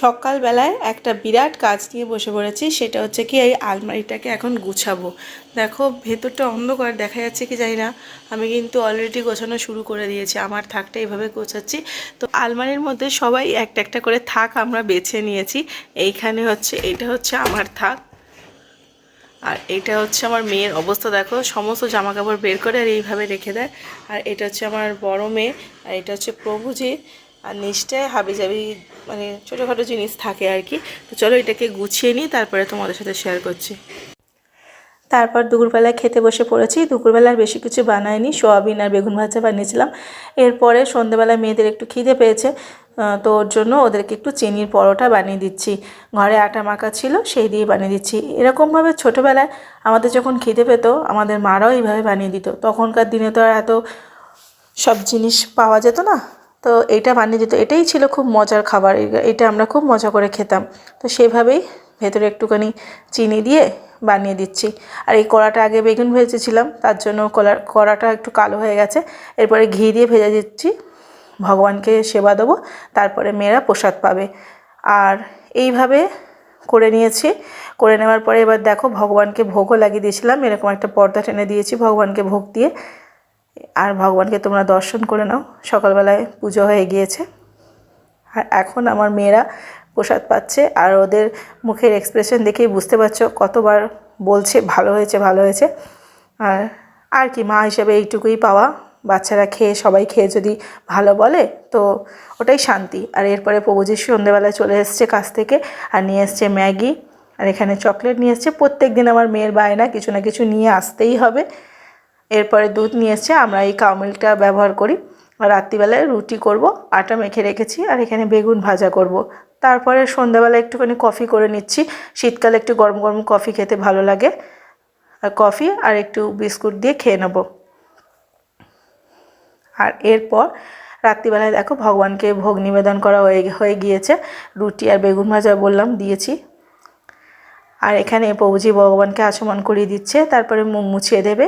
সকালবেলায় একটা বিরাট কাজ নিয়ে বসে পড়েছি, সেটা হচ্ছে কি এই আলমারিটাকে এখন গুছাবো। দেখো, ভেতরটা অন্ধকার, দেখা যাচ্ছে কি জানি না। আমি কিন্তু অলরেডি গোছানো শুরু করে দিয়েছি, আমার থাকটা এইভাবে গোছাচ্ছি। তো আলমারির মধ্যে সবাই একটা একটা করে থাক আমরা বেছে নিয়েছি। এইখানে হচ্ছে, এটা হচ্ছে আমার থাক। আর এটা হচ্ছে আমার মেয়ের অবস্থা, দেখো। সমস্ত জামা কাপড় বের করে আর এইভাবে রেখে দেয়। আর এটা হচ্ছে আমার বড় মেয়ে, আর এটা হচ্ছে প্রভুজি আর নিচটায় হাবি জাবি মানে ছোটোখাটো জিনিস থাকে আর কি। তো চলো এটাকে গুছিয়ে নিই, তারপরে তোমাদের সাথে শেয়ার করছি। তারপর দুপুরবেলায় খেতে বসে পড়েছি। দুপুরবেলার বেশি কিছু বানাইনি, সোয়াবিন আর বেগুন ভাজা বানিয়েছিলাম। এরপরে সন্ধেবেলায় মেয়েদের একটু খিদে পেয়েছে তো ওর জন্য ওদেরকে একটু চিনির পরোটা বানিয়ে দিচ্ছি। ঘরে আটা মাখা ছিল, সেই দিয়ে বানিয়ে দিচ্ছি। এরকমভাবে ছোটোবেলায় আমাদের যখন খিদে পেতো, আমাদের মারাও এইভাবে বানিয়ে দিত। তখনকার দিনে তো আর এত সব জিনিস পাওয়া যেত না। তো এটা বানিয়ে দিত। এটাই ছিল খুব মজার খাবার। এটা আমরা খুব মজা করে খেতাম। তো সেভাবেই ভেতরে একটুখানি চিনি দিয়ে বানিয়ে দিচ্ছি। আর এই কড়াটা আগে বেগুন ভেজেছিলাম, তার জন্য কলার, কড়াটা একটু কালো হয়ে গেছে। এরপরে ঘি দিয়ে ভেজে দিচ্ছি। ভগবানকে সেবা দেবো, তারপরে মেয়েরা প্রসাদ পাবে। আর এইভাবে করে নিয়েছি। করে নেওয়ার পরে এবার দেখো, ভগবানকে ভোগও লাগিয়ে দিয়েছিলাম। এরকম একটা পর্দা টেনে দিয়েছি ভগবানকে ভোগ দিয়ে। আর ভগবানকে তোমরা দর্শন করে নাও। সকালবেলায় পুজো হয়ে গিয়েছে। আর এখন আমার মেয়েরা প্রসাদ পাচ্ছে। আর ওদের মুখের এক্সপ্রেশন দেখেই বুঝতে পারছ কতবার বলছে, ভালো হয়েছে ভালো হয়েছে। আর আর কি, মা হিসেবে এইটুকুই পাওয়া। বাচ্চারা খেয়ে, সবাই খেয়ে যদি ভালো বলে, তো ওটাই শান্তি। আর এরপরে প্রভুজির সন্ধ্যেবেলায় চলে এসছে কাছ থেকে আর নিয়ে এসছে ম্যাগি। আর এখানে চকলেট নিয়ে এসছে। প্রত্যেক দিন আমার মেয়ের বায়না কিছু না কিছু নিয়ে আসতেই হবে। এরপরে দুধ নিয়ে এসছে আমরা এই কাউ মিল্কটা ব্যবহার করি। আর রাত্রিবেলায় রুটি করব, আটা মেখে রেখেছি আর এখানে বেগুন ভাজা করব। তারপরে সন্ধ্যাবেলা একটুখানি কফি করে নিচ্ছি। শীতকালে একটু গরম গরম কফি খেতে ভালো লাগে। আর কফি আর একটু বিস্কুট দিয়ে খেয়ে নেব। আর এরপর রাত্রিবেলায় দেখো ভগবানকে ভোগ নিবেদন করা হয়ে হয়ে গিয়েছে। রুটি আর বেগুন ভাজা বললাম, দিয়েছি। আর এখানে প্রভুজি ভগবানকে আচমন করিয়ে দিচ্ছে। তারপরে মুখ মুছিয়ে দেবে।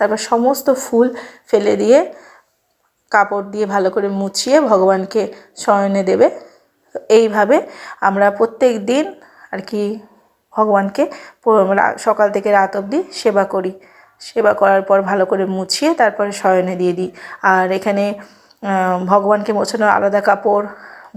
তারপর সমস্ত ফুল ফেলে দিয়ে কাপড় দিয়ে ভালো করে মুছিয়ে ভগবানকে শয়নে দেবে। এইভাবে আমরা প্রত্যেক দিন আর কি ভগবানকে সকাল থেকে রাত অবধি সেবা করি। সেবা করার পর ভালো করে মুছিয়ে তারপরে শয়নে দিয়ে দিই। আর এখানে ভগবানকে মোছানোর আলাদা কাপড়,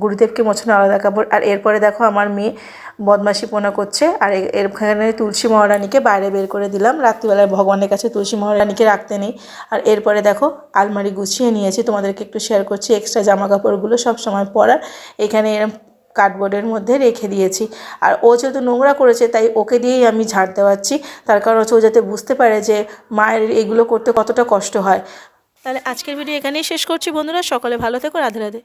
গুরুদেবকে মোছানোর আলাদা কাপড়। আর এরপরে দেখো আমার মেয়ে বদমাশি পোনা করছে। আর এখানে তুলসী মহারানীকে বাইরে বের করে দিলাম। রাত্রিবেলায় ভগবানের কাছে তুলসী মহারানীকে রাখতে নেই। আর এরপরে দেখো, আলমারি গুছিয়ে নিয়েছি। তোমাদেরকে একটু শেয়ার করছি। এক্সট্রা জামা কাপড়গুলো সময় পরার। এখানে এরম কার্ডবোর্ডের মধ্যে রেখে দিয়েছি। আর ও যেহেতু নোংরা করেছে, তাই ওকে দিয়েই আমি ঝাড় দেওয়াচ্ছি। তার কারণ হচ্ছে ও যাতে বুঝতে পারে যে মায়ের এগুলো করতে কতটা কষ্ট হয়। তাহলে আজকের ভিডিও এখানেই শেষ করছি বন্ধুরা। সকলে ভালো থেকো, রাধে রাধে।